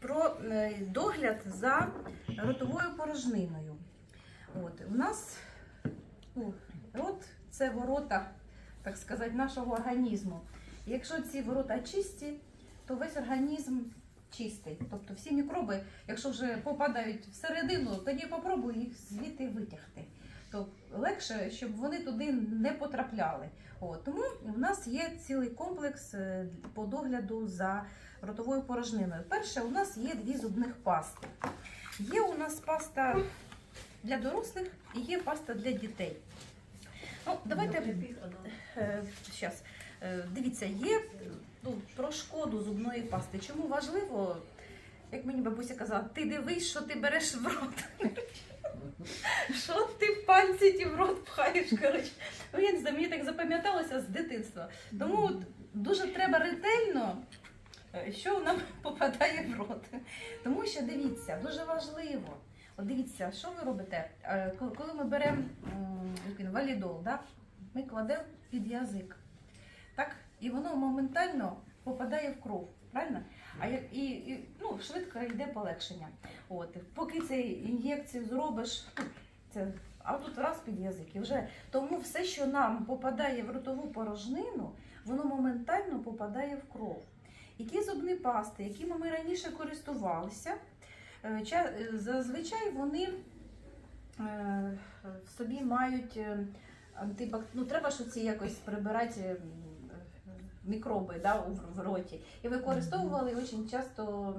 про е, догляд за ротовою порожниною. От, у нас ну, рот це ворота, так сказати, нашого організму. Якщо ці ворота чисті, то весь організм чистий. Тобто всі мікроби, якщо вже попадають всередину, тоді попробуй їх звідти витягти. То легше, щоб вони туди не потрапляли. От. Тому в нас є цілий комплекс е, по догляду за ротовою порожниною. Перше, у нас є дві зубних пасти. Є у нас паста для дорослих і є паста для дітей. Ну, давайте е, щас. Е, Дивіться, є ну, про шкоду зубної пасти. Чому важливо, як мені бабуся казала, ти дивись, що ти береш в рот. Що ти пальці ті в рот пхаєш? Коротше. Ну, я не знаю, мені так запам'яталося з дитинства. Тому от дуже треба ретельно, е, що нам попадає в рот. Тому що дивіться, дуже важливо. От дивіться, що ви робите? Е, коли- ми беремо валідол, да? ми кладемо під язик. Так? І воно моментально попадає в кров. Правильно? А як і, і ну, швидко йде полегшення. От, поки цю ін'єкцію зробиш, ну, це, а тут раз під язик і вже. Тому все, що нам попадає в ротову порожнину, воно моментально попадає в кров. І ті зубні пасти, якими ми раніше користувалися, е, е, зазвичай вони е, в собі мають е, ну, треба ж ці якось прибирати мікроби да, у- в роті. І використовували дуже часто,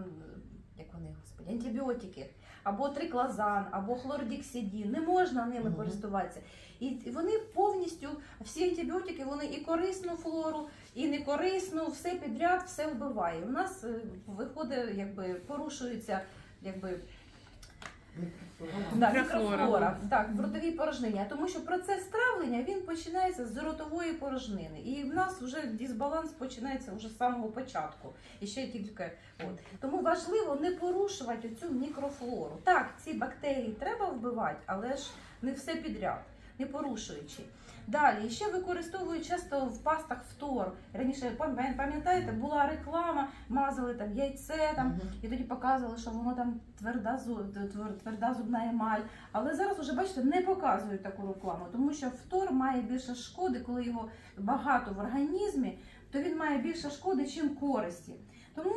як вони, господи, антибіотики. Або триклозан, або хлордіксидін. Не можна ними Мгм. користуватися. І вони повністю, всі антибіотики, вони і корисну флору, і некорисну, все підряд, все вбиває. У нас е, виходить, якби порушується якби, да, Мікрофлора. мікрофлора так, в ротовій порожнині. Тому що процес травлення він починається з ротової порожнини. І в нас вже дисбаланс починається вже з самого початку. І ще тільки от. Тому важливо не порушувати цю мікрофлору. Так, ці бактерії треба вбивати, але ж не все підряд, не порушуючи. Далі ще використовують часто в пастах фтор. Раніше пам'ятаєте, була реклама, мазали там яйце там. І тоді показували, що воно там тверда, тверда зубна емаль. Але зараз уже бачите, не показують таку рекламу, тому що фтор має більше шкоди, коли його багато в організмі, то він має більше шкоди, чим користі. Тому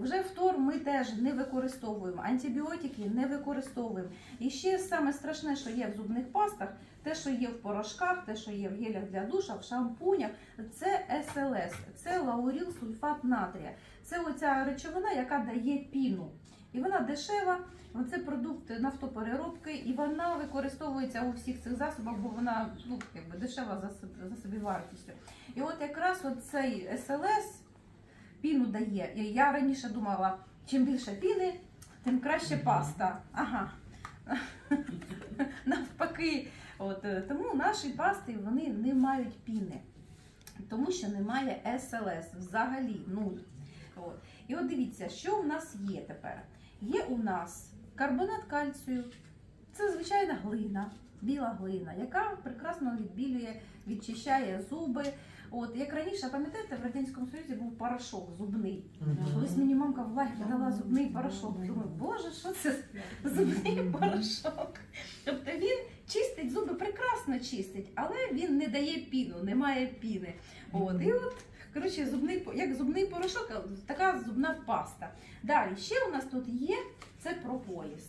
вже фтор ми теж не використовуємо, антибіотики не використовуємо. І ще саме страшне, що є в зубних пастах, те, що є в порошках, те, що є в гелях для душа, в шампунях, це СЛС, це лауріл сульфат натрія. Це оця речовина, яка дає піну. І вона дешева, це продукт нафтопереробки, і вона використовується у всіх цих засобах, бо вона ну, якби дешева за, собі- за собі вартістю. І от якраз от цей СЛС піну дає. І я раніше думала, чим більше піни, тим краще паста. Ага. Навпаки. От, е, тому наші пасти вони не мають піни, тому що немає СЛС взагалі нуль. От. І от дивіться, що у нас є тепер. Є у нас карбонат кальцію, це звичайна глина, біла глина, яка прекрасно відбілює, відчищає зуби. От як раніше, пам'ятаєте, в радянському союзі був порошок зубний. Колись мені мамка в лагері дала зубний порошок. Думаю, боже, що це зубний порошок? Тобто він чистить зуби, прекрасно чистить, але він не дає піну, немає піни. От і от. Коротше, зубний по- як зубний порошок, а така зубна паста. Далі ще у нас тут є це прополіс.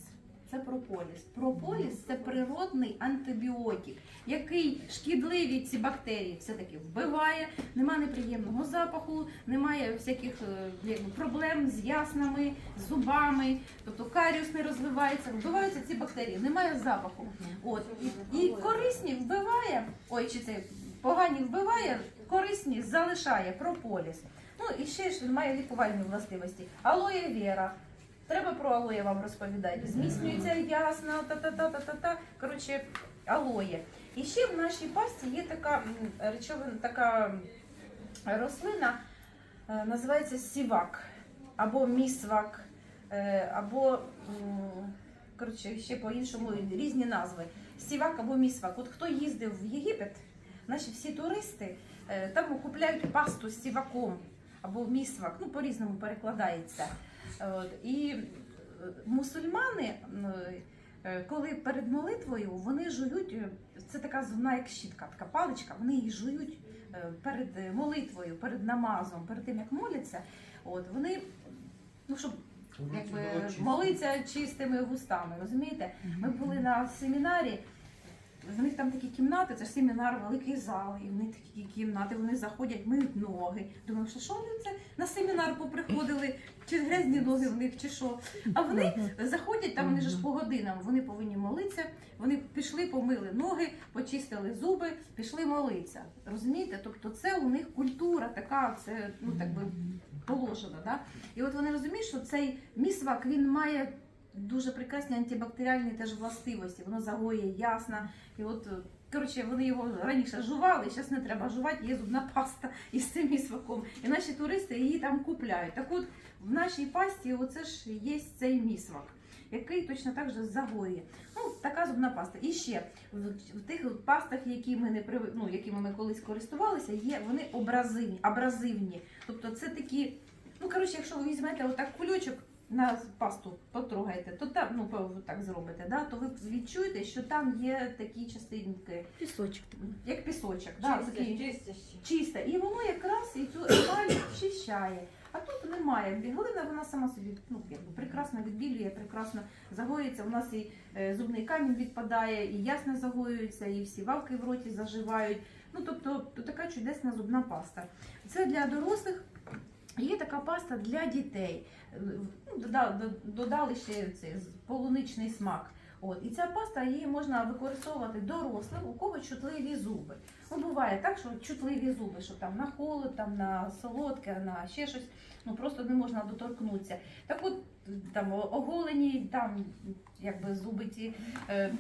Це прополіс. Прополіс це природний антибіотик, який шкідливі ці бактерії все-таки вбиває, нема неприємного запаху, немає всяких е, якби, проблем з яснами, з зубами, тобто каріус не розвивається, вбиваються ці бактерії, немає запаху. От і, і корисні вбиває, ой, чи це погані вбиває, корисні залишає прополіс. Ну і ще ж він має лікувальні властивості. Алоє вера. Треба про алоє вам розповідати. Зміцнюється ясно, та-та-та-та-та-та. Коротше, алоє. І ще в нашій пасті є така речовина, така рослина, е, називається сівак або місвак, е, або коротше, ще по-іншому різні назви. Сівак або місвак. От хто їздив в Єгипет, наші всі туристи е, там купляють пасту з сіваком або місвак, ну по-різному перекладається. От, і е, мусульмани, е, коли перед молитвою вони жують, е, це така зубна як щітка, така паличка, вони її жують перед молитвою, перед намазом, перед тим як моляться. От вони, ну щоб якби молиться чистими вустами, розумієте? Ми були на семінарі. В них там такі кімнати, це ж семінар, великий зал, і в них такі кімнати, вони заходять, миють ноги. Думаю, що що вони це на семінар поприходили, чи грязні ноги в них, чи що. А вони заходять там, вони ж по годинам, вони повинні молитися. Вони пішли, помили ноги, почистили зуби, пішли молитися. Розумієте? Тобто це у них культура така, це ну так би положено. Да? І от вони розуміють, що цей місвак він має дуже прекрасні антибактеріальні теж властивості. Воно загоює ясно. І от, е, коротше, вони його раніше жували, зараз не треба жувати, є зубна паста із цим місваком. І наші туристи її там купляють. Так от в нашій пасті оце ж є цей місвак. Який точно так же загоює. Ну, така зубна паста. І ще в, в тих пастах, які ми не прив... ну, якими ми колись користувалися, є вони образивні, абразивні. Тобто це такі, ну коротше, якщо ви візьмете отак кульочок на пасту потрогаєте, то там, ну так зробите, да, то ви відчуєте, що там є такі частинки, Пісочок. як пісочок, да, такі, чисте. І воно якраз і цю емаль очищає. А тут немає. Глина вона сама собі ну, якби, прекрасно відбілює, прекрасно загоюється. У нас і е, зубний камінь відпадає, і ясне загоюється, і всі вавки в роті заживають. Ну тобто то така чудесна зубна паста. Це для дорослих. Є така паста для дітей. Е, Ну, дода- до- додали ще цей полуничний смак. От. І ця паста її можна використовувати дорослим, у кого чутливі зуби. Ну, буває так, що чутливі зуби, що там на холод, там на солодке, на ще щось, ну просто не можна доторкнутися. Так от там оголені, там якби зуби ті. Е,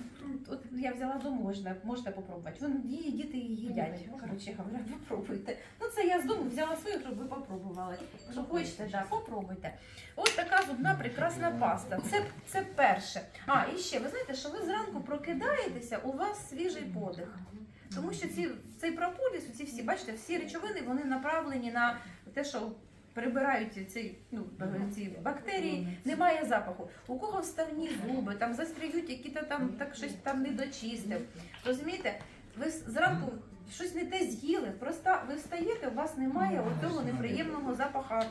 от я взяла дому, можна, можете попробувати. Вони її діти її їдять. Коротше говоря, попробуйте. Ну це я з дому взяла свою, щоб ви попробували. Якщо хочете, да, попробуйте. Ось така зубна прекрасна паста. Це, це перше. А, і ще, ви знаєте, що ви зранку прокидаєтеся, у вас свіжий подих. Тому що ці, цей прополіс, ці всі, бачите, всі речовини вони направлені на те, що прибирають ці, ну, ці бактерії, немає запаху. У кого вставні зуби, там застріють, які-то там так щось там не дочистив. Розумієте, ви зранку щось не те з'їли, просто ви встаєте, у вас немає оцього неприємного запаха.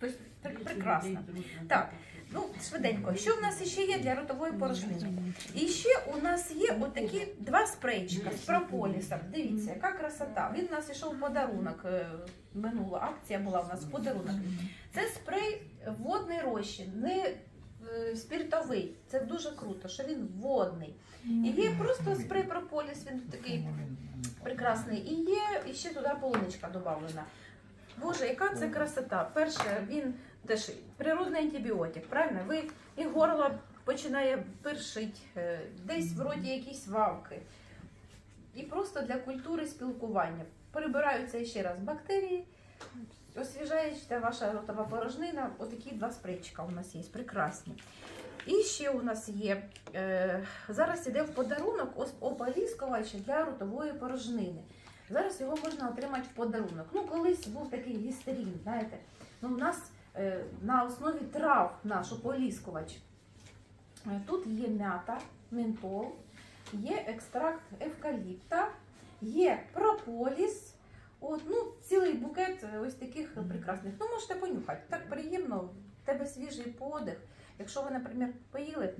Тобто прекрасно. Так, ну швиденько. Що в нас ще є для ротової порожнини? І ще у нас є отакі два спрейчика з прополісом. Дивіться, яка красота. Він у нас ішов в подарунок. е, Минула акція була у нас в подарунок. Це спрей водний розчин, не е, спіртовий. Це дуже круто, що він водний. І є просто спрей прополіс, він такий прекрасний. І є ще туди полуничка додавлена. Боже, яка це красота. Перше, він теж природний антибіотик, правильно? Ви і горло починає першить, е, десь в роті якісь вавки. І просто для культури спілкування. Перебираються ще раз бактерії, освіжається ваша ротова порожнина. Отакі два спрейчика у нас є, прекрасні. І ще у нас є, е, зараз іде в подарунок ос- для ротової порожнини. Зараз його можна отримати в подарунок. Ну, колись був такий гістерін, знаєте. Ну, у нас на основі трав наш ополіскувач. Е, Тут є м'ята, ментол, є екстракт евкаліпта, є прополіс. От, ну, цілий букет е, ось таких прекрасних. Ну, можете понюхати. Так приємно, в тебе свіжий подих. Якщо ви, наприклад, поїли,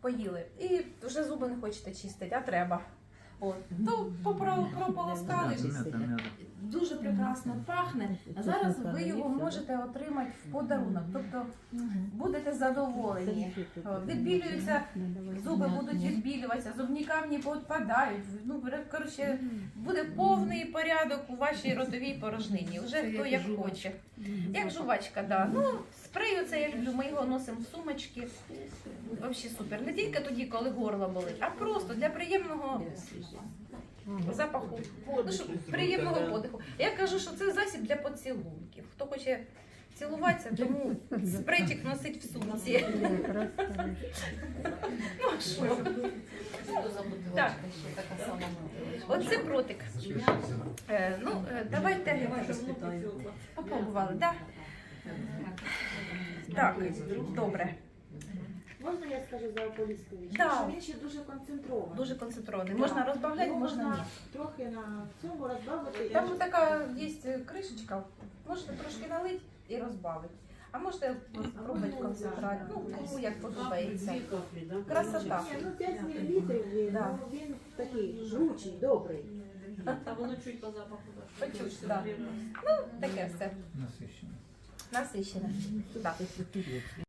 поїли і вже зуби не хочете чистити, а треба. От, то прополоскали. Дуже прекрасно пахне. А зараз ви його можете отримати в подарунок. Тобто будете задоволені. Відбілюються, зуби будуть відбілюватися, зубні камні поотпадають. Ну, коротше, буде повний порядок у вашій ротовій порожнині. Вже хто як хоче. Як жувачка, да. Ну, спрею це я люблю, ми його носимо в сумочки. Взагалі супер. Не тільки тоді, коли горло болить, а просто для приємного запаху. Ну, щоб приємного подиху. Я кажу, що це засіб для поцілунків. Хто хоче цілуватися, тому спрейчик носить в сумці. Ну, а що? Так. ще така сама бутилочка. Оце протик. Е, ну, е, давайте попробували, да? Так, добре. Можна я скажу за Ополіскович? Да. Що він ще дуже концентрований. Дуже концентрований. Да. Можна розбавляти, Його можна ні. Трохи на цьому розбавити. Там така є кришечка, можете трошки налити і розбавити. А можете спробувати концентрат. Ну, кому як подобається. Красота. Ні, ну 5 мл він, Да. ну, він такий жгучий, добрий. Та воно чуть по запаху. Почуть, да. приємно. Таке все Насищено. Насищене. Так.